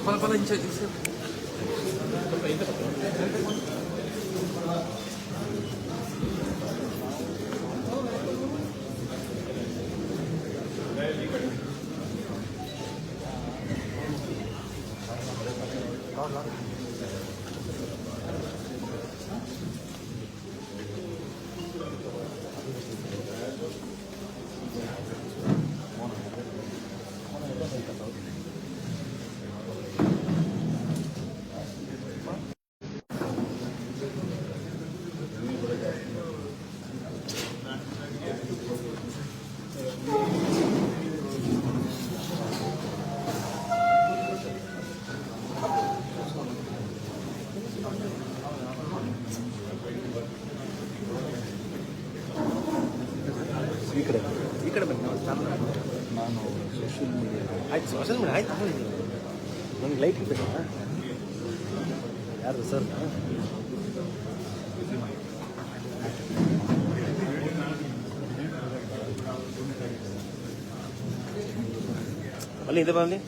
快快快！你先，你先。ಅಲ್ಲಿ ಇದೆ ಬನ್ನಿ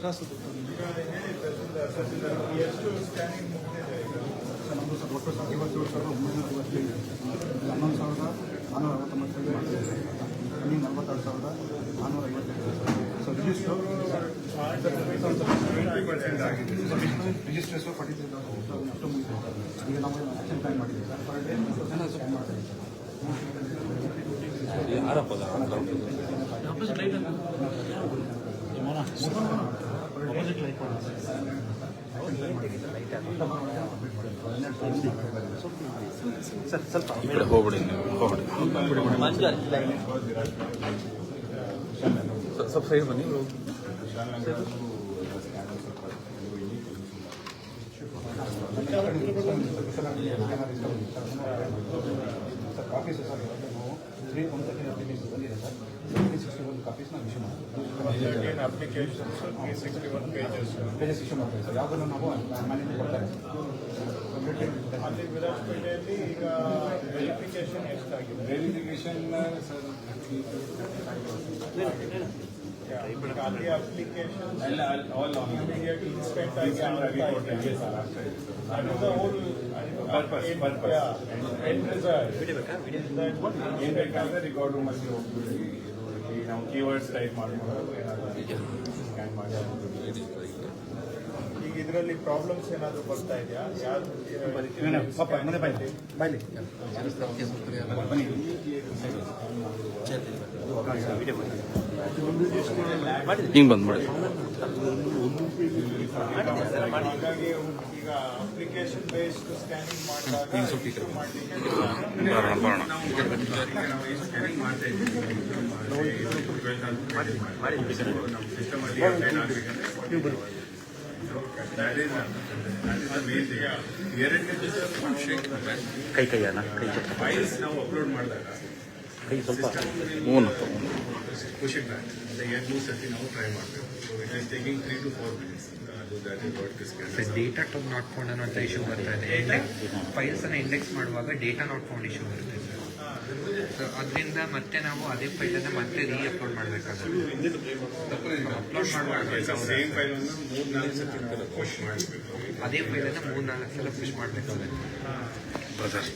ಕ್ರಾಸ್ ನಮ್ಮದು ಸರ್ ಒಟ್ಟು ಸರ್ ಐವತ್ತೇಳು ಸಾವಿರದ ಒಂಬೈನೂರ ಐವತ್ತೈದು ಹನ್ನೊಂದು ಸಾವಿರದ ನಾನ್ನೂರ ಅರವತ್ತೊಂಬತ್ತು ರನ್ನಿಂಗ್ ನಲವತ್ತೆರಡು ಸಾವಿರದ ನಾನ್ನೂರ ಐವತ್ತೈದು ಸೊ ರಿಜಿಸ್ಟರ್ ರಿಜಿಸ್ಟ್ರೇಷನ್ ತೌಸಂಡ್ ಅಷ್ಟು ಈಗ ನಾವು ಆಕ್ಷನ್ ಪ್ಲಾನ್ ಮಾಡಿದ್ದೀವಿ ಸರ್ ಪರ್ ಡೇ ಮಾಡ್ತಾ ಇದ್ದೀವಿ ಯಾರಪ್ಪ ಸರ್ ಸ್ವಲ್ಪ ಈ ಕಡೆ ಹೋಗ್ಬಿಡಿ ನೀವು ಹೋಗ್ಬಿಡಿ ಸ- ಸ್ವಲ್ಪ ಸೈಡ್ ಬನ್ನಿ ಸರ್ ಕಾಪೀಸ್ ಸರ್ ನಾವು ತ್ರೀ ಒನ್ ತರ್ಟಿ ಅಪ್ಲಿಕೇಶನ್ ಬಂದಿದೆ ಸರ್ ತ್ರೀ ಸಿಕ್ಸ್ಟಿ ಒನ್ ಕಾಪೀಸ್ನ ಇಶ್ಯೂ ಮಾಡ್ತೀವಿ applications, three sixty-one pages. Pages issue ಮಾಡ್ತೀವಿ ಸರ್ ಯಾವುದನ್ನು ನಾವು ಮ್ಯಾನೇಜ್ ಕೊಡ್ತಾರೆ ಅಲ್ಲಿ ವಿರಾಜಪೇಟೆಯಲ್ಲಿ ಈಗ ವೆರಿಫಿಕೇಶನ್ ಎಷ್ಟಾಗಿದೆ ವೆರಿಫಿಕೇಶನ್ ಸರ್ ಅಲ್ಲಿ ಅಪ್ಲಿಕೇಶನ್ ಇಮಿಡಿಯೇಟ್ ಇನ್ಸ್ಪೆಕ್ಟ್ ಆಗಿ ಅದು whole Purpose, purpose. End result ಏನು ಬೇಕಾದ್ರೆ ರಿಕಾರ್ಡ್ ರೂಮಲ್ಲಿ ಹೋಗ್ಬಿಟ್ಟು ಈ ನಾವು ಕೀವರ್ಡ್ಸ್ ಟೈಪ್ ಮಾಡ್ಬೋದು. ಏನಾದರೂ ಸ್ಕ್ಯಾನ್ ಮಾಡಿ ಈಗ ಇದರಲ್ಲಿ ಪ್ರಾಬ್ಲಮ್ಸ್ ಏನಾದರೂ ಬರ್ತಾ ಇದೆಯಾ? ಯಾರು ಹಿಂಗೆ ಬಂದ್ಬಿಡಿ. ಹಾಗಾಗಿ ಈಗ ಅಪ್ಲಿಕೇಶನ್ ಬೇಸ್ಡ್ ಸ್ಕ್ಯಾನಿಂಗ್ ಮಾಡಿದಾಗ ಮಾಡ್ಲಿಕ್ಕೆ ಬರೋಣ ಬರೋಣ. ಕೈ ಕೈ ಅಣ್ಣ ಕೈ. ಫೈಲ್ಸ್ ನಾವು ಅಪ್ಲೋಡ್ ಮಾಡಿದಾಗ ಕೈ ಸ್ವಲ್ಪ. ಖುಷಿ that we now try ಮಾಡಬೇಕು So it is taking three to four data to not found ಅನ್ನೋ ಇಶ್ಯೂ ಬರ್ತಾ ಇದೆ. ಫೈಲ್ಸ್ ಅನ್ನ ಇಂಡೆಕ್ಸ್ ಮಾಡುವಾಗ ಡೇಟಾ ನಾಟ್ ಫೌಂಡ್ ಇಶ್ಯೂ ಬರುತ್ತೆ ಸರ್ ಸೊ ಅದರಿಂದ ಮತ್ತೆ ನಾವು ಅದೇ ಫೈಲ್ ಅನ್ನ ಮತ್ತೆ ರೀ ಅಪ್ಲೋಡ್ ಮಾಡಬೇಕಾಗುತ್ತೆ ಅಪ್ಲೋಡ್ ಮಾಡುವಾಗ ಸೇಮ್ ಫೈಲ್ ಅನ್ನು ಮೂರ್ ನಾಲ್ಕು ಸತಿ ಪುಷ್ ಮಾಡಬೇಕು. ಅದೇ ಫೈಲ್ ಅನ್ನ ಮೂರ್ ನಾಲ್ಕು ಸಲ ಪುಷ್ ಮಾಡಬೇಕಾಗುತ್ತೆ. ಬ್ರದರ್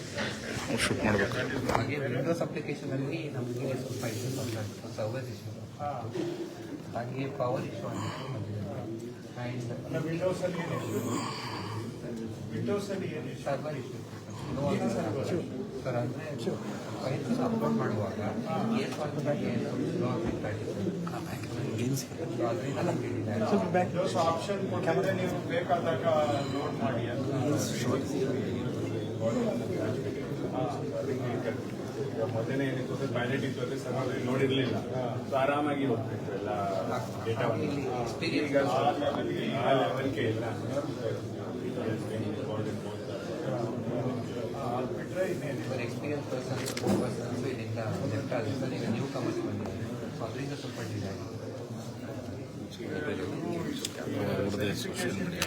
ಶೂಟ್ ಮಾಡಬೇಕು. ಹಾಗೆ ವಿಂಡೋಸ್ ಅಪ್ಲಿಕೇಶನ್ ಅಲ್ಲಿ ನಮಗೆ ಸ್ವಲ್ಪ ಇಶ್ಯೂ ಸರ್ವರ್ ಇಶ್ಯೂ ಹಾಗೆ ಪವರ್ ಇಶ್ಯೂ ಆ್ಯಂಡ್ ವಿಂಡೋಸ್ ಅಲ್ಲಿ ಏನು ವಿಂಡೋಸ್ ಅಲ್ಲಿ ಏನು ಸರ್ವರ್ ಇಶ್ಯೂ ಸರ್ ಅಂದರೆ ಫೈಲ್ಸ್ ಅಪ್ಲೋಡ್ ಮಾಡುವಾಗ ಏರ್ ಸ್ಲೋ ಆಗ್ತಾ ಇದೆ ಸೊ ಅದರಿಂದ ನಮ್ಗೆ ಹೇಳಿದ್ದಾರೆ ವಿಂಡೋಸ್ ಆಪ್ಷನ್ ಕೊಟ್ಟಿದ್ರೆ ನೀವು ಬೇಕಾದಾಗ ಲೋಡ್ ಮಾಡಿ ಅಂತ ಈಗ ಮೊದಲನೇ ಏನಿತ್ತು ಪ್ಯಾಲೆಟ್ ಇತ್ತು ಅದೇ ಸರ್ವರ್ ನೋಡಿರ್ಲಿಲ್ಲ. ಸೊ ಆರಾಮಾಗಿ ಹೋಗ್ತಿತ್ತು ಎಲ್ಲ ಡೇಟಾವನ್ನು ಈಗ ಆ ಲೆವೆಲ್ಗೆ ಆ ಲೆವೆಲ್ಗೆ ಇಲ್ಲ. ಅದು ಬಿಟ್ಟರೆ ಇನ್ನೇನಿಲ್ಲ ಸರ್ ಎಕ್ಸ್ಪೀರಿಯನ್ಸ್ ಪರ್ಸನ್ಸ್ ಪರ್ಸನ್ಸ್ ಇದರಿಂದ ಲೆಫ್ಟ್ ಆಗುತ್ತೆ ಸರ್ ಈಗ ನ್ಯೂ ಕಮರ್ಸ್ ಬಂದಿದೆ ಸೊ ಅದರಿಂದ ಸ್ವಲ್ಪ ಡಿಲೇ ಆಗಿದೆ. ಸೋಷಿಯಲ್ ಮೀಡಿಯಾ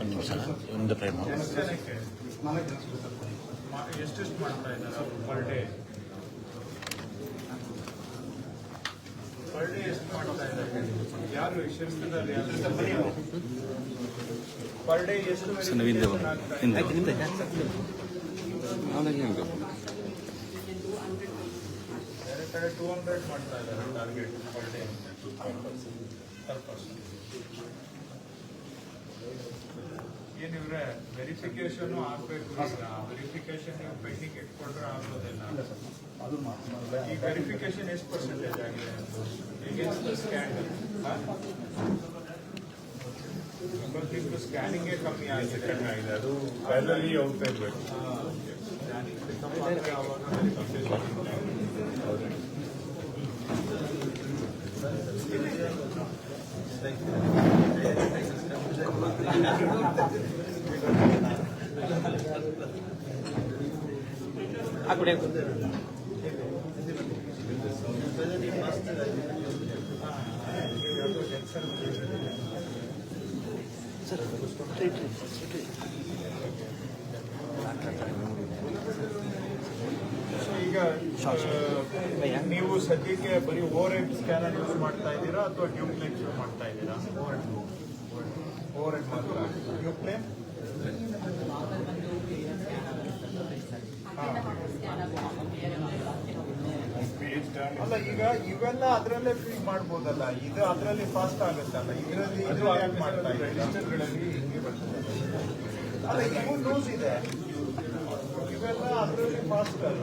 ಒಂದು ನಿಮಿಷ. ಒಂದು ಪ್ರಯತ್ನ ಜನಕ್ಕೆ ಎಷ್ಟೆಷ್ಟು ಮಾಡ್ತಾ ಇದ್ದಾರೆ ಅವರು ಪರ್ ಡೇ ಪರ್ ಡೇ ಎಷ್ಟು ಮಾಡ್ತಾ ಇದ್ದಾರೆ ಯಾರು ಶಿಲ್ಪದಲ್ಲಿ ಯಾರು ಪರ್ ಡೇ ಎಷ್ಟು ಸರ್ ನೀವು ಹಿಂದೆ ಬನ್ನಿ. ಹಿಂದೆ ಆಯ್ತು ನಿಮ್ದು ಬೇರೆ ಕಡೆ ಟೂ ಹಂಡ್ರೆಡ್ ಮಾಡ್ತಾ ಇದ್ದಾರೆ target per day per person anywhere verification ಆಗ್ಬೇಕು ವೆರಿಫಿಕೇಶನ್ ನೀವು ಪೆಂಡಿಂಗ್ ಇಟ್ಕೊಂಡ್ರೆ ಆಗೋದಿಲ್ಲ. ಅದು ಮಾ- ಈ ವೆರಿಫಿಕೇಶನ್ ಎಷ್ಟು ಪರ್ಸೆಂಟೇಜ್ ಆಗಿದೆ? ಎಗೇನ್ಸ್ಟ್ ಸ್ಕ್ಯಾನ್ ಇವತ್ತಿಂದು ಸ್ಕ್ಯಾನಿಂಗೇ ಕಮ್ಮಿ ಆಗಿದೆ. ಕಡಿಮೆ ಆಗಿದೆ ಅದು ಕೈಲಲ್ಲಿ ಹೋಗ್ತಾ ಇರ್ಬೇಕು ಸ್ಕ್ಯಾನಿಂಗ್ ಪಿಕಪ್ ಆದರೆ ಆವಾಗ ವೆರಿಫಿಕೇಶನ್ ಹಾಕ್ಬಿಡಿ ಸೊ ಈಗ ಆ, ನೀವು ಸದ್ಯಕ್ಕೆ ಬರೀ ಓವರ್ ಹೆಡ್ ಸ್ಕ್ಯಾನರ್ ಯೂಸ್ ಮಾಡ್ತಾ ಇದ್ದೀರಾ ಅಥವಾ ಡ್ಯೂಪ್ಲೆಕ್ಸ್ ಯೂಸ್ ಮಾಡ್ತಾ ಇದ್ದೀರಾ ಓವರ್ ಹೆಡ್ ಮಾತ್ರ ಡ್ಯೂಪ್ಲೇನ್ ಅಲ್ಲ ಈಗ ಇವೆಲ್ಲ ಅದರಲ್ಲೇ ಫ್ರೀ ಮಾಡ್ಬೋದಲ್ಲ. ಇದು ಅದರಲ್ಲಿ ಫಾಸ್ಟ್ ಆಗುತ್ತಲ್ಲ. ಇದರಲ್ಲಿ ಇದು ಯಾಕೆ ಮಾಡ್ತಾ ರಿಜಿಸ್ಟರ್ಗಳಲ್ಲಿ ಅಲ್ಲ ಇವು ಲೂಸ್ ಇದೆ. ಇವೆಲ್ಲ ಅದರಲ್ಲಿ ಫಾಸ್ಟ್ ಅಲ್ಲ.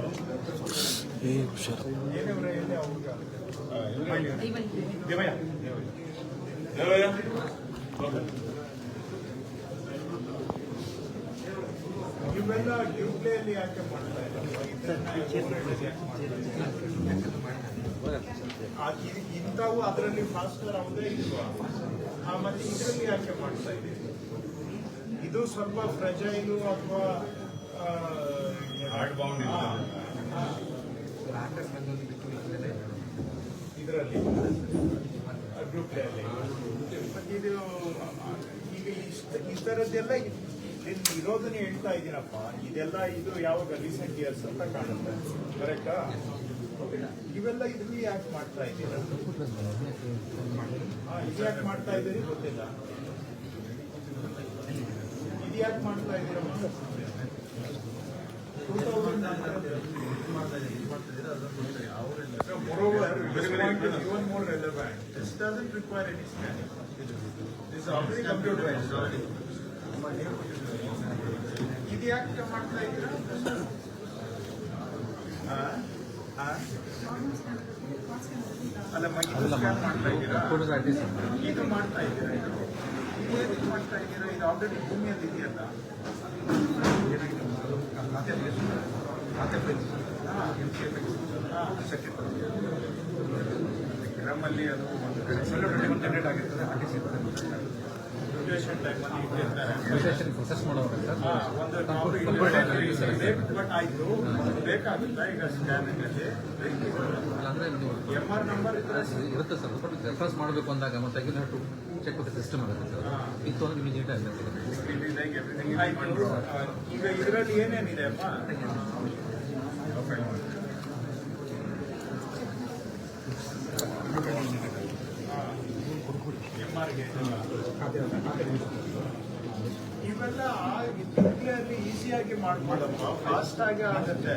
ಏ ಹುಷಾರು. ಏನಿವ್ರೆ ಎಲ್ಲಿ ಅವ್ರಿಗೆ ಇವೆಲ್ಲ ಡ್ಯೂಪ್ಲೇಯಲ್ಲಿ ಯಾಕೆ ಮಾಡ್ತಾ ಇಲ್ಲ ಇದನ್ನ overhead ಯಾಕೆ ಮಾಡ್ತಾ ಇಲ್ಲ? ಆ, ಇದ್- ಇಂಥವು ಅದರಲ್ಲಿ ಫಾಸ್ಟರ್ ಯಾವುದೇ ಇಲ್ವಾ? ಆ, ಮತ್ತೆ ಇದರಲ್ಲಿ ಯಾಕೆ ಮಾಡ್ತಾ ಇದೆ ಇದು ಸ್ವಲ್ಪ ಫ್ರೆಜೈಲು ಅಥವಾ. ಇದರಲ್ಲಿ ಗ್ರೂಪ್ ಮತ್ತೆ ಇದು ಈಗ ಇಷ್ಟ ಇರೋದನ್ನ ಹೇಳ್ತಾ ಇದ್ದೀರಪ್ಪ ಇದೆಲ್ಲ ಇದು ಯಾವಾಗ ರೀಸೆಂಟ್ ಇಯರ್ಸ್ ಅಂತ ಕಾಣುತ್ತೆ. ಕರೆಕ್ಟಾ ಇವೆಲ್ಲ ಇದ್ರಲ್ಲಿ ಯಾಕೆ ಮಾಡ್ತಾ ಇದ್ದೀರಾ? ಇದು ಯಾಕೆ ಮಾಡ್ತಾ ಇದ್ದೀರಿ ಗೊತ್ತಿಲ್ಲ. ಇದು ಯಾಕೆ ಮಾಡ್ತಾ ಇದ್ದೀರಾ? Moreover, this doesn't require any scanning. This. ಇದು ಯಾಕೆ ಮಾಡ್ತಾ ಇದ್ದೀರಾ? ಅಲ್ಲಮ್ಮ ಇದು ಮಾಡ್ತಾ ಇದ್ದೀರಾ ಇದು ಮಾಡ್ತಾ ಇದ್ದೀರಾ ಇದು ಇದು ಮಾಡ್ತಾ ಇದ್ದೀರಾ ಇದು ಆಲ್ರೆಡಿ ಭೂಮಿಯಲ್ಲಿ ಇದೆಯಲ್ಲ ಗ್ರಾಮಲ್ಲಿ ಅದು ಒಂದು ಕಡೆ ಜನರೇಟ್ ಆಗಿರ್ತದೆ ಮ್ಯೂಟೇಷನ್ ಟೈಮಲ್ಲಿ ಇಟ್ಟಿರ್ತಾರೆ ಪ್ರೊಸೆಸ್ ಮಾಡೋರು ಒಂದು ನಾವು. ಬಟ್ ಆಯ್ತು. ಬೇಕಾಗುತ್ತಾ ಈಗ ಸ್ಕ್ಯಾನಿಂಗ್ ಅಲ್ಲಿ ಅಂದ್ರೆ ನೀವು ಎಂ ಆರ್ ನಂಬರ್ ಇರುತ್ತೆ ಸರ್. ಬಟ್ ರೆಫರೆನ್ಸ್ ಮಾಡಬೇಕು ಅಂದಾಗ ಮತ್ತೆ ಟು ಚೆಕ್ ವಿತ್ ಸಿಸ್ಟಮ್ ಆಗುತ್ತೆ ಸರ್. ಇತ್ತು ಅಂದ್ರೆ ನಿಮಗೆ ನೀಟಾಗಿ ಈಗ ಇದರಲ್ಲಿ ಏನೇನಿದೆ ಅಮ್ಮ? ಎಂಆರ್ಗೆ ಇವೆಲ್ಲ ಅಲ್ಲಿ ಈಸಿಯಾಗಿ ಮಾಡ್ಬೋದಪ್ಪ ಫಾಸ್ಟ್ ಆಗಿ ಆಗುತ್ತೆ.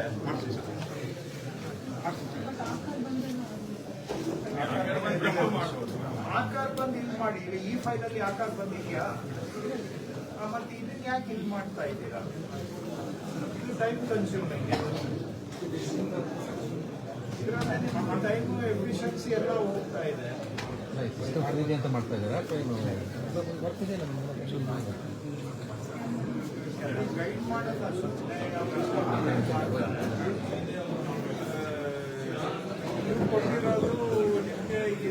ಆಕಾರ ಬಂದು ಇದು ಮಾಡಿ. ಈಗ ಈ ಫೈಲಲ್ಲಿ ಆಕಾರ ಬಂದಿದ್ಯಾ? ಮತ್ತೆ ಇದನ್ನ ಯಾಕೆ ಇದು ಮಾಡ್ತಾ ಇದ್ದೀರಾ? ಇದು ಟೈಮ್ ಕನ್ಸ್ಯೂಮಿಂಗ್ ಇದರಲ್ಲಿ ನಿಮ್ಮ ಟೈಮು ಎಫಿಷಿಯನ್ಸಿ ಎಲ್ಲ ಹೋಗ್ತಾ ಇದೆ. ಖರೀದಿ ಅಂತ ಮಾಡ್ತಾ ಇದ್ದಾರೆ ಅಥವಾ ಏನು ಬರ್ತಿದೆ ನಮ್ಮ ಗೈಡ್ ಮಾಡಲ್ಲ ಸುಮ್ಮನೆ ನೀವು ಕೊಟ್ಟಿರೋದು ನಿಮಗೆ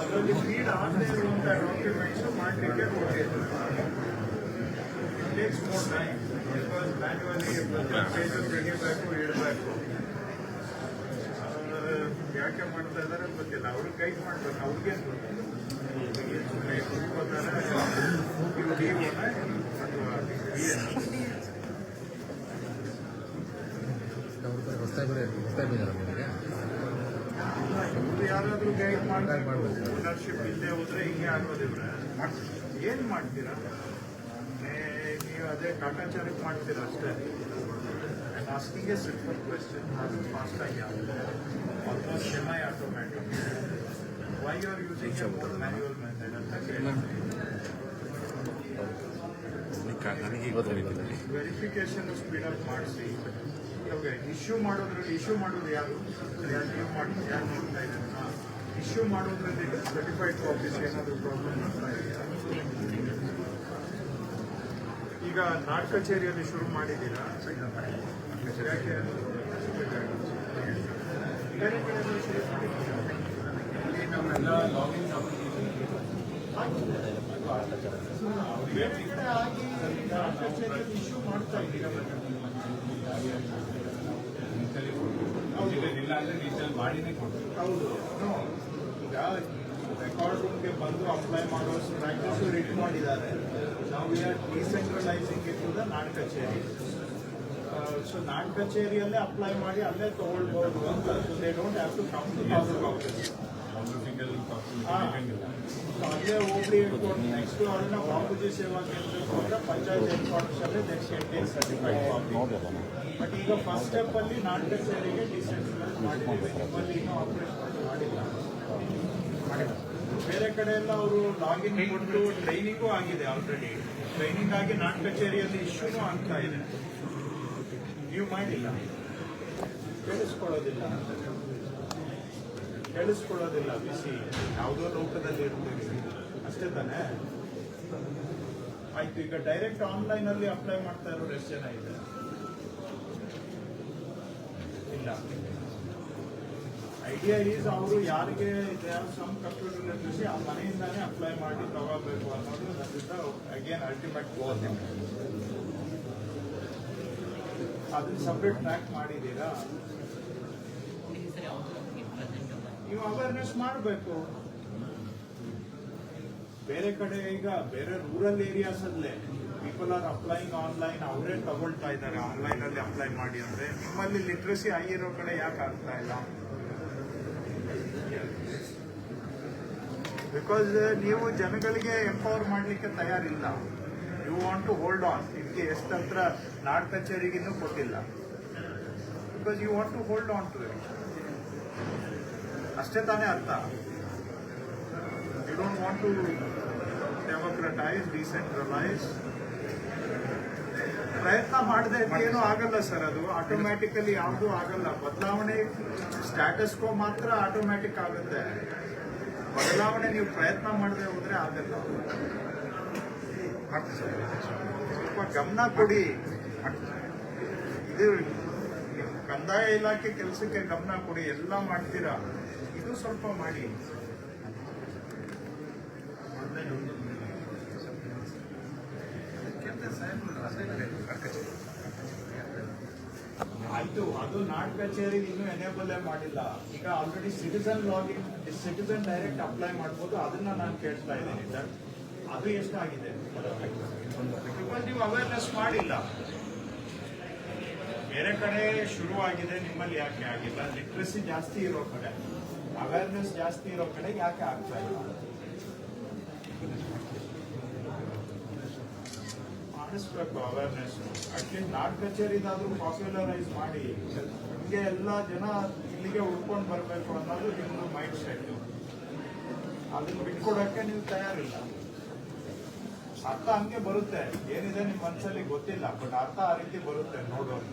ಅದರಲ್ಲಿ ಫೀಡ್ ಆಗದೆ ಇರುವಂಥ ಡಾಕ್ಯುಮೆಂಟ್ಸ್ ಮಾಡಲಿಕ್ಕೆ ಕೊಟ್ಟಿದ್ರು takes more time because manually pages ತೆಗಿಬೇಕು ಇಡಬೇಕು ಯಾಕೆ ಮಾಡ್ತಾ ಇದ್ದಾರೆ ಗೊತ್ತಿಲ್ಲ. ಅವ್ರಿಗೆ ಗೈಡ್ ಮಾಡ್ಬೇಕು. ಅವ್ರಿಗೆ ಯಾರಾದ್ರೂ ಗೈಡ್ ಮಾಡ್ಬೇಕು. ಓನರ್ಶಿಪ್ ಇಲ್ಲದೆ ಹೋದ್ರೆ ಹಿಂಗೆ ಆಗೋದಿವ್ರೆ ಏನ್ ಮಾಡ್ತೀರಾ? ನೀವು ಅದೇ ಕಾಟಾಚಾರಕ್ಕೆ ಮಾಡ್ತೀರಾ ಅಷ್ಟೇ. ಆಸ್ಕಿಂಗ್ ಎ ಸಿಂಪಲ್ as ಅದು ಫಾಸ್ಟ್ ಆಗಿ ಆಗುತ್ತೆ almost Why automatic why are a more manual method ಅಂತ ಕೇಳಿ ವೆರಿಫಿಕೇಶನ್ ಸ್ಪೀಡ್ ಅಪ್ ಮಾಡಿಸಿ ಇವಾಗ ಇಶ್ಯೂ ಮಾಡೋದ್ರಲ್ಲಿ ಇಶ್ಯೂ ಮಾಡೋದು ಯಾರು? ಯಾರು ನೀವು ಮಾಡಿ, ಯಾರು ನೋಡ್ತಾ ಇದ್ದೀರಾ? ಇಶ್ಯೂ ಮಾಡೋದ್ರಲ್ಲಿ ಸರ್ಟಿಫೈಡ್ ಕಾಪೀಸ್ ಏನಾದರೂ ಪ್ರಾಬ್ಲಮ್ ಆಗ್ತಾ ಇದೆಯಾ? ಈಗ ನಾಟ್ ಕಚೇರಿಯಲ್ಲಿ ಶುರು ಮಾಡಿದ್ದೀರಾ? ಯಾಕೆ ಬೇರೆ ಕಡೆ ಶುರು ಮಾಡಿದ್ದೀರಾ ಇಲ್ಲಿ ನಮ್ಮೆಲ್ಲ ಲಾಗಿನ್ ಬೇರೆ ಕಡೆ ಆಗಿ ನಾಡ್ ಕಚೇರಿಯಲ್ಲಿ ಇಶ್ಯೂ ಮಾಡ್ತಾ ಇದ್ದೀರಾ ಇಲ್ಲ ಅಂದ್ರೆ ಡೀಟೇಲ್ ಮಾಡಿನೇ ಕೊಡ್ತೀವಿ ಹೌದು No. ಈಗ ರೆಕಾರ್ಡ್ ರೂಮ್ಗೆ ಬಂದು ಅಪ್ಲೈ ಮಾಡೋ ಪ್ರಾಕ್ಟೀಸ್ ರೆಡಿ ಮಾಡಿದ್ದಾರೆ ನಾವು we are decentralising it to the Nad Kacheri so ನಾನ್ ಕಚೇರಿಯಲ್ಲೇ ಅಪ್ಲೈ ಮಾಡಿ ಅಲ್ಲೇ ತಗೊಳ್ಬಹುದು ಅಂತ. So they don't have to come to taluk office ಅಲ್ಲೇ ಹೋಗ್ಲಿ ನೆಕ್ಸ್ಟ್ ಅವ್ರನ್ನ ಬಾಪೂಜಿ ಸೇವಾ ಕೇಂದ್ರಕ್ಕೆ ಹೋದ್ರೆ ಪಂಚಾಯತ್ ಹೆಡ್ ಕ್ವಾರ್ಟರ್ಸ್ ಅಲ್ಲೇ they can days certified but ಈಗ ಫಸ್ಟ್ ಸ್ಟೆಪ್ ಅಲ್ಲಿ ನಾನ್ ಕಚೇರಿಗೆ ಡಿಸೆಂಟ್ರಲೈಸ್ ಮಾಡಿದ್ದೀವಿ ಆಪರೇಷನ್ ಮಾಡಿಲ್ಲ. ಬೇರೆ ಕಡೆ ಎಲ್ಲ ಅವರು ಲಾಗಿನ್ ಕೊಟ್ಟು ಟ್ರೈನಿಂಗೂ ಆಗಿದೆ ಆಲ್ರೆಡಿ ಟ್ರೈನಿಂಗ್ ಆಗಿ ನಾನ್ ಕಚೇರಿಯಲ್ಲಿ ಇಶ್ಯೂನೂ ಆಗ್ತಾ ಇದೆ. ನೀವು ಮಾಡಿಲ್ಲ. ಕೇಳಿಸ್ಕೊಳ್ಳೋದಿಲ್ಲ ಕೇಳಿಸ್ಕೊಳ್ಳೋದಿಲ್ಲ ಬಿಸಿ. ಯಾವುದೋ ಲೋಕದಲ್ಲಿ ಇರ್ತೀವಿ ಅಷ್ಟೇ ತಾನೇ? ಆಯ್ತು, ಈಗ ಡೈರೆಕ್ಟ್ ಆನ್ಲೈನ್ ಅಲ್ಲಿ ಅಪ್ಲೈ ಮಾಡ್ತಾ ಇರೋರು ಎಷ್ಟು ಜನ ಇದೆ? ಇಲ್ಲ. ಐಡಿಯಾ ಈಸ್ ಅವರು ಯಾರಿಗೆ ಸಮ್ ಕಂಪ್ಯೂಟರ್ ಲಿಟ್ರಸಿ ಆ ಮನೆಯಿಂದಾನೇ ಅಪ್ಲೈ ಮಾಡಿ ತಗೋಬೇಕು ಅನ್ನೋದು ನನ್ನಿಂದ ಅಗೇನ್ ಅಲ್ಟಿಮೇಟ್ ಗೋಲ್ ಅದನ್ನ ಸಪ್ರೇಟ್ ಟ್ರ್ಯಾಕ್ ಮಾಡಿದ್ದೀರಾ? ನೀವು ಅವೇರ್ನೆಸ್ ಮಾಡಬೇಕು. ಬೇರೆ ಕಡೆ ಈಗ ಬೇರೆ ರೂರಲ್ ಏರಿಯಾಸ್ ಅಲ್ಲೇ ಪೀಪಲ್ ಆರ್ ಅಪ್ಲೈಯಿಂಗ್ ಆನ್ಲೈನ್ ಅವರೇ ತಗೊಳ್ತಾ ಇದ್ದಾರೆ. ಆನ್ಲೈನ್ ಅಲ್ಲಿ ಅಪ್ಲೈ ಮಾಡಿ ಅಂದ್ರೆ ನಿಮ್ಮಲ್ಲಿ ಲಿಟ್ರಸಿ ಇರೋ ಕಡೆ ಯಾಕೆ ಆಗ್ತಾ ಇಲ್ಲ? ಬಿಕಾಸ್ ನೀವು ಜನಗಳಿಗೆ ಎಂಪವರ್ ಮಾಡಲಿಕ್ಕೆ ತಯಾರಿಲ್ಲ. You want to hold on ಇದಕ್ಕೆ ಎಷ್ಟು ಹತ್ರ ನಾಡ್ ಕಚೇರಿಗಿನ್ನೂ ಕೊಟ್ಟಿಲ್ಲ because you want to hold on to ಅಷ್ಟೇ ತಾನೇ ಅರ್ಥ you don't want to democratize decentralize ಪ್ರಯತ್ನ ಮಾಡದೆ ಏನೂ ಆಗಲ್ಲ ಸರ್ ಅದು. ಆಟೋಮ್ಯಾಟಿಕಲಿ ಯಾವುದೂ ಆಗಲ್ಲ. ಬದಲಾವಣೆ ಸ್ಟ್ಯಾಟಸ್ ಕೋ ಮಾತ್ರ ಆಟೋಮ್ಯಾಟಿಕ್ ಆಗುತ್ತೆ. ಬದಲಾವಣೆ ನೀವು ಪ್ರಯತ್ನ ಮಾಡದೆ ಹೋದ್ರೆ ಆಗಲ್ಲ. ಸ್ವಲ್ಪ ಗಮನ ಕೊಡಿ ಇದು ಕಂದಾಯ ಇಲಾಖೆ ಕೆಲಸಕ್ಕೆ ಗಮನ ಕೊಡಿ, ಎಲ್ಲ ಮಾಡ್ತೀರಾ? ಇದು ಸ್ವಲ್ಪ ಮಾಡಿ. ಆಯ್ತು, ಅದು ನಾಡ್ ಕಚೇರಿ ಇನ್ನೂ ಎನೇಬಲ್ ಮಾಡಿಲ್ಲ. ಈಗ already citizen login citizen direct apply ಮಾಡ್ಬೋದು, ಅದನ್ನ ನಾನು ಕೇಳ್ತಾ ಇದ್ದೀನಿ. ಸರ್, ಅದು ಎಷ್ಟಾಗಿದೆ? ಬಿಕಾಸ್ ನೀವು ಅವೇರ್ನೆಸ್ ಮಾಡಿಲ್ಲ. ಬೇರೆ ಕಡೆ ಶುರುವಾಗಿದೆ, ನಿಮ್ಮಲ್ಲಿ ಯಾಕೆ ಆಗಿಲ್ಲ? ಲಿಟ್ರಸಿ ಜಾಸ್ತಿ ಇರೋ ಕಡೆ. ಅವೇರ್ನೆಸ್ ಜಾಸ್ತಿ ಇರೋ ಕಡೆ ಯಾಕೆ ಆಗ್ತಾ ಇಲ್ಲ? ಮಾಡಿಸ್ಬೇಕು ಅವೇರ್ನೆಸ್ ಅಟ್ಲೀಸ್ಟ್ ನಾಡ್ ಕಚೇರಿದಾದ್ರೂ ಪಾಪ್ಯುಲರೈಸ್ ಮಾಡಿ. ನಿಮಗೆ ಎಲ್ಲ ಜನ ಇಲ್ಲಿಗೆ ಉಳ್ಕೊಂಡು ಬರಬೇಕು ಅನ್ನೋದು ನಿಮ್ಮದು ಮೈಂಡ್ ಸೆಟ್ ಅದನ್ನು ಬಿಟ್ಕೊಡೋಕ್ಕೆ ನೀವು ತಯಾರಿಲ್ಲ. ಅರ್ಥ ಹಂಗೆ ಬರುತ್ತೆ. ಏನಿದೆ ನಿಮ್ಮ ಮನಸ್ಸಲ್ಲಿ ಗೊತ್ತಿಲ್ಲ ಬಟ್ ಅರ್ಥ ಆ ರೀತಿ ಬರುತ್ತೆ ನೋಡೋರು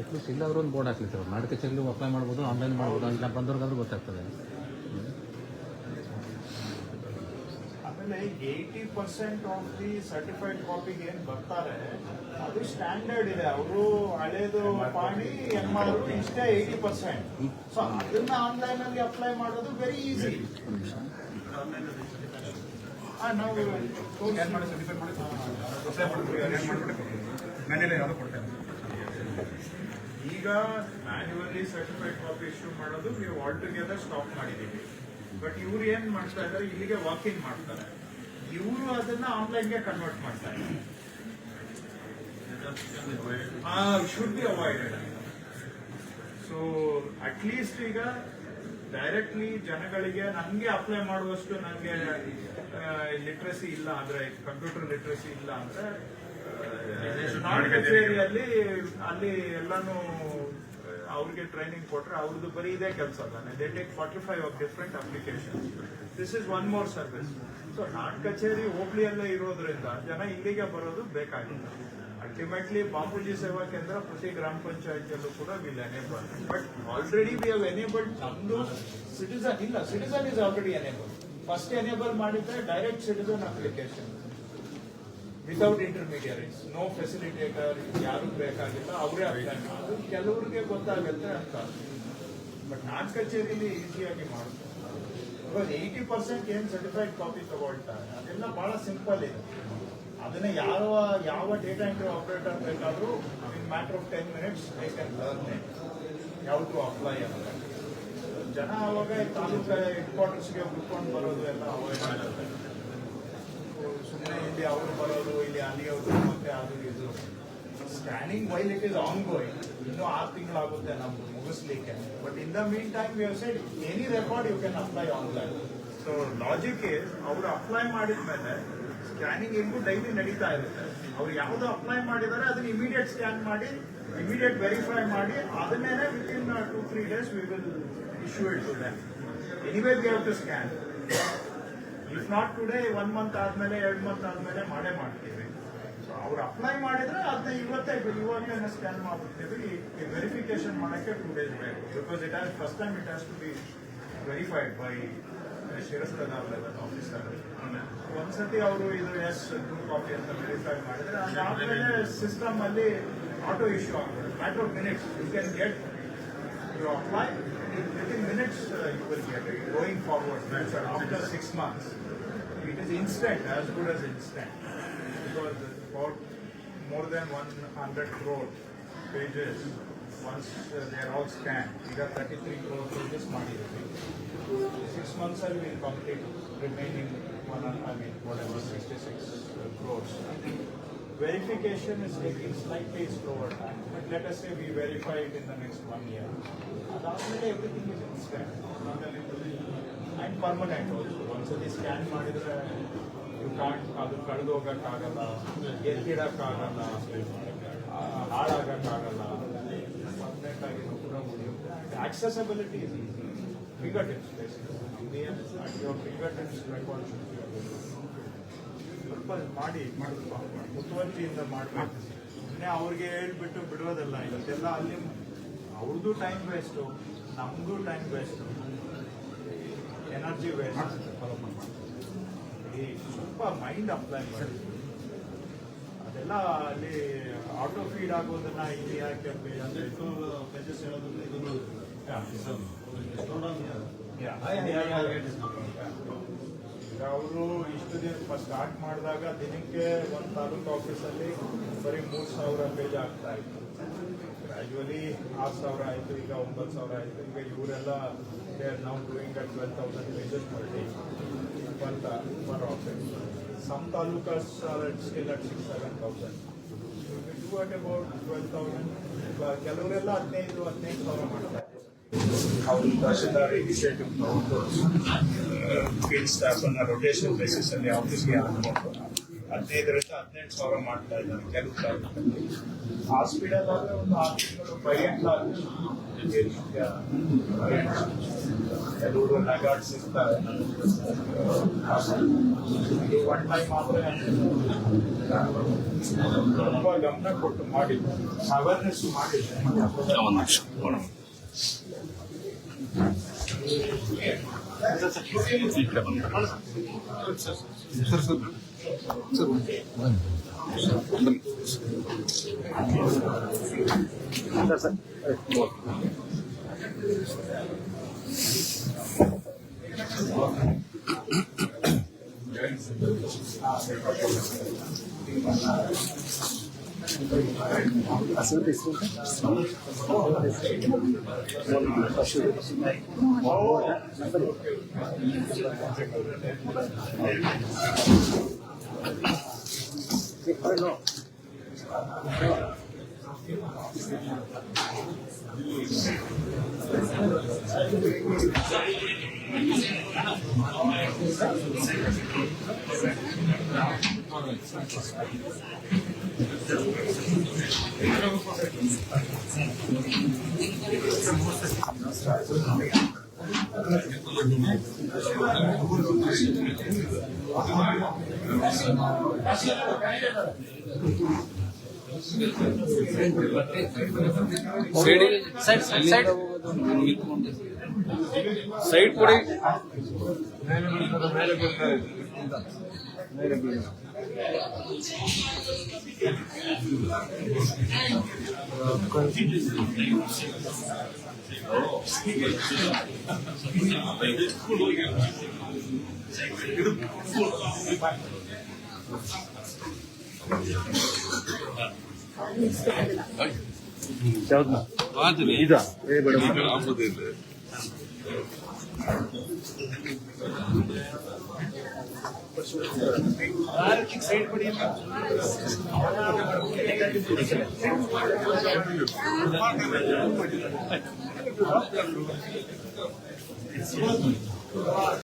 ಅಟ್ಲೀಸ್ಟ್ ಅವರು ಒಂದು ಬೋರ್ಡ್ ಹಾಕ್ಲಿ ಸರ್ ನಾಟಕ ಕಚೇರಿಲಿ ಅಪ್ಲೈ ಮಾಡ್ಬೋದು ಆನ್ಲೈನ್ ಮಾಡ್ಬೋದು ಅಂತ ಬಂದವ್ರಿಗಾದ್ರೂ ಗೊತ್ತಾಗ್ತದೆ. ಆಮೇಲೆ eighty percent of the certified ಕಾಪಿಗೆ ಏನು ಬರ್ತಾರೆ ಅದು ಸ್ಟ್ಯಾಂಡರ್ಡ್ ಇದೆ. ಅವರು ಹಳೇದು ಮಾಡಿ ಎಂ ಆರ್ ಇಷ್ಟೇ ಏಯ್ಟಿ ಪರ್ಸೆಂಟ್ ಸೊ ಅದನ್ನ ಆನ್ಲೈನ್ ಅಲ್ಲಿ ಅಪ್ಲೈ ಮಾಡೋದು ವೆರಿ ಈಸಿ ನಾವು ಈಗ ಮ್ಯಾನ್ಯುವಲಿ ಸರ್ಟಿಫೈಡ್ ಕಾಪಿ ಇಶ್ಯೂ ಮಾಡೋದು ನೀವು ಆಲ್ ಟುಗೆದರ್ ಸ್ಟಾಪ್ ಮಾಡಿದ್ದೀವಿ ಬಟ್ ಇವ್ರು ಏನ್ ಮಾಡ್ತಾ ಇದ್ದಾರೆ? ಇಲ್ಲಿಗೆ ವಾಕಿಂಗ್ ಮಾಡ್ತಾರೆ. ಇವರು ಅದನ್ನ ಆನ್ಲೈನ್ಗೆ ಕನ್ವರ್ಟ್ ಮಾಡ್ತಾರೆ should be avoided so at least ಈಗ ಡೈರೆಕ್ಟ್ಲಿ ಜನಗಳಿಗೆ ನನಗೆ ಅಪ್ಲೈ ಮಾಡುವಷ್ಟು ನನಗೆ ಲಿಟ್ರಸಿ ಇಲ್ಲ ಅಂದ್ರೆ ಕಂಪ್ಯೂಟರ್ ಲಿಟ್ರಸಿ ಇಲ್ಲ ಅಂದ್ರೆ ನಾಡ್ ಕಚೇರಿಯಲ್ಲಿ ಅಲ್ಲಿ ಎಲ್ಲಾನು ಅವ್ರಿಗೆ ಟ್ರೈನಿಂಗ್ ಕೊಟ್ರೆ ಅವ್ರದ್ದು ಬರೀ ಇದೇ ಕೆಲಸ ತಾನೆ. They take forty five of different application this is one more service so ನಾಡ್ ಕಚೇರಿ ಹೋಬ್ಳಿಯಲ್ಲೇ ಇರೋದ್ರಿಂದ ಜನ ಇಲ್ಲಿಗೆ ಬರೋದು ಬೇಕಾಗಿಲ್ಲ. ಅಲ್ಟಿಮೇಟ್ಲಿ ಬಾಪೂಜಿ ಸೇವಾ ಕೇಂದ್ರ ಪ್ರತಿ ಗ್ರಾಮ ಪಂಚಾಯತಿಯಲ್ಲೂ ಕೂಡ will enable but already we have enabled ನಮ್ದು ಸಿಟಿಸನ್ ಇಲ್ಲ citizen is already enable first enable ಮಾಡಿದ್ರೆ direct citizen application without intermediaries no facilitator ಯಾರು ಬೇಕಾಗಿಲ್ಲ ಅವರೇ ಅಪ್ಲೈ ಅದು ಕೆಲವರಿಗೆ ಗೊತ್ತಾಗುತ್ತೆ ಅಂತ ಬಟ್ ನಾಟ್ ಕಚೇರಿಲಿ ಈಸಿಯಾಗಿ ಮಾಡುತ್ತೆ ಬಿಕಾಸ್ ಏಯ್ಟಿ ಪರ್ಸೆಂಟ್ ಏನ್ ಸರ್ಟಿಫೈಡ್ ಕಾಪಿ ತಗೊಳ್ತಾರೆ ಅದೆಲ್ಲ ಬಹಳ ಸಿಂಪಲ್ ಇದೆ ಅದನ್ನ ಯಾವ ಯಾವ ಡೇಟಾ ಎಂಟ್ರಿ ಆಪರೇಟರ್ ಬೇಕಾದ್ರೂ in matter of ten minutes I can learn it ಯಾವ ಟು ಅಪ್ಲೈ ಅಂತ ಜನ ಅವಾಗ ತಾಲೂಕು ಹೆಡ್ ಕ್ವಾರ್ಟರ್ಸ್ಗೆ ಹುಡ್ಕೊಂಡು ಬರೋದು ಎಲ್ಲ ಅವಾಯ್ಡ್ ಆಗುತ್ತೆ. ಸುಮ್ಮನೆ ಇಲ್ಲಿ ಅವರು ಬರೋದು, ಇಲ್ಲಿ ಅಲ್ಲಿ ಅವರು ಮತ್ತೆ ಅದು ಇದು. Scanning while it is ongoing ಇನ್ನೂ ಆರು ತಿಂಗಳಾಗುತ್ತೆ ನಾವು ಮುಗಿಸ್ಲಿಕ್ಕೆ. But in the meantime you side any record you can apply online so logic is ಅವರು ಅಪ್ಲೈ ಮಾಡಿದ್ಮೇಲೆ ಸ್ಕ್ಯಾನಿಂಗ್ ಇನ್ಪುಟ್ ಡೈಲಿ ನಡೀತಾ ಇರುತ್ತೆ. ಅವ್ರು ಯಾವ್ದು ಅಪ್ಲೈ ಮಾಡಿದಾರೆ, ಅದನ್ನ ಇಮಿಡಿಯೇಟ್ ಸ್ಕ್ಯಾನ್ ಮಾಡಿ ಇಮಿಡಿಯೇಟ್ ವೆರಿಫೈ ಮಾಡಿ ಅದನ್ನೇ within two three days we will issue it to them anyway we have to scan if not today one month ಆದ್ಮೇಲೆ, ಎರಡು ಮಂತ್ ಆದ್ಮೇಲೆ ಮಾಡೇ ಮಾಡ್ತೀವಿ. ಸೊ ಅವ್ರು ಅಪ್ಲೈ ಮಾಡಿದ್ರೆ ಅದನ್ನ ಇವತ್ತೇ ಇವಾಗಲೇ ಸ್ಕ್ಯಾನ್ ಮಾಡ್ಬಿಡ್ತೀವಿ. ವೆರಿಫಿಕೇಶನ್ ಮಾಡೋಕ್ಕೆ ಟೂ ಡೇಸ್ ಬೇಕು. Because it has first time it has to be verified by ಶಿರಸ್ತದಾರ್ level officer ಒಂದ್ಸತಿ ಅವರು ಇದು ಎಸ್ ಟೂ ಕಾಪಿ ಅಂತ ವೆರಿಫೈ ಮಾಡಿದ್ರೆ ಅದಾದ್ಮೇಲೆ ಸಿಸ್ಟಮ್ ಅಲ್ಲಿ ಆಟೋ ಇಶ್ಯೂ ಆಗ್ತದೆ matter of minutes you can get you apply, within minutes uh, you will get it. Going forward, that's uh, after six months, it is instant, as good as instant. Because about more than 100 crore pages, once uh, they are all scanned, we got 33 crore pages money. Six months I will complete remaining one, I mean, whatever, 66 crores. Verification is taking slightly slower time, but let us say we verify it in the next one year. ಅದಾದ್ಮೇಲೆ everything is instant and permanent also ಒಂದ್ಸತಿ scan ಮಾಡಿದ್ರೆ you can't ಅದು ಕಳೆದು ಹೋಗಕ್ಕಾಗಲ್ಲ ಎತ್ತಿಡಕ್ಕಾಗಲ್ಲ ಆ, ಹಾಳಾಗಕ್ಕಾಗಲ್ಲ permanent ಆಗಿ ಕೂಡ ಉಳಿಯುತ್ತೆ accessibility is easy fingertips basically your finger ಸ್ವಲ್ಪ ಮಾಡಿ ಮುತುವರ್ಜಿಯಿಂದ ಮಾಡಬೇಕು. ಸುಮ್ಮನೆ ಅವ್ರಿಗೆ ಹೇಳ್ಬಿಟ್ಟು ಬಿಡೋದಲ್ಲ ಇವತ್ತೆಲ್ಲ ಅಲ್ಲಿ ಅವ್ರದ್ದು ಟೈಮ್ ವೇಸ್ಟು ನಮ್ಮದು ಟೈಮ್ ವೇಸ್ಟು ಎನರ್ಜಿ ವೇಸ್ಟ್ ಸ್ವಲ್ಪ ಮೈಂಡ್ ಅಪ್ಲೈ ಮಾಡಿ. ಅದೆಲ್ಲ ಅಲ್ಲಿ ಆಟೋ ಫೀಡ್ ಆಗೋದನ್ನ ಇಲ್ಲಿ ಯಾಕೆ ಇದನ್ನು. ಅವರು ಇಷ್ಟು ದಿನ ಸ್ಟಾರ್ಟ್ ಮಾಡಿದಾಗ ದಿನಕ್ಕೆ ಒಂದು ತಾಲೂಕು ಆಫೀಸಲ್ಲಿ ಬರೀ ಮೂರು ಸಾವಿರ ಪೇಜ್ ಆಗ್ತಾ ಇತ್ತು. ಗ್ರ್ಯಾಜುವಲಿ ಆರು ಸಾವಿರ ಆಯಿತು ಈಗ ಒಂಬತ್ತು ಸಾವಿರ ಆಯಿತು. ಈಗ ಇವರೆಲ್ಲ ನಾವು doing at twelve thousand pages ಮಾಡಿ per per office some taluks still at six seven thousand to about twelve thousand ಕೆಲವರೆಲ್ಲ ಹದಿನೈದು ಹದಿನೈದು ಸಾವಿರ ಮಾಡ್ತಾರೆ. ಅವರು ತಹಶೀಲ್ದಾರ್ ಇನಿಷಿಯೇಟಿವ್ ತಗೊಂಡು ಫೀಲ್ಡ್ ಸ್ಟಾಫ್ ಅನ್ನ ರೊಟೇಷನ್ ಬೇಸಿಸ್ ಅಲ್ಲಿ ಆಫೀಸ್ಗೆ ಹಾಕೊಂಡು ಹದಿನೈದರಿಂದ ಹದಿನೆಂಟು ಸಾವಿರ ಮಾಡ್ತಾ ಇದ್ದಾರೆ ಕೆಲವು ತಾಲೂಕಲ್ಲಿ ಹಾಸ್ಪಿಟಲ್ ಆದ್ರೆ ಒಂದು ಆರು ತಿಂಗಳು ಕೆಲವರು ನಗಾಡ್ಸ್ ಇರ್ತಾರೆ ಇದು ಒನ್ ಟೈಮ್ ಆದ್ರೆ ತುಂಬಾ ಗಮನ ಕೊಟ್ಟು ಮಾಡಿದ್ದು ಅವೇರ್ನೆಸ್ ಮಾಡಿದ್ದೆ ಒಂದು ನಿಮಿಷ ನೋಡೋಣ ಈ ಕಡೆ ಬಂದು ಸರ್ これの。ಸೈಡ್ ಸೈಡ್ ಸೈಡ್ ಕೊಡಿ ಯಾವ್ದು ಇದಾ ಏ ಬೇಡ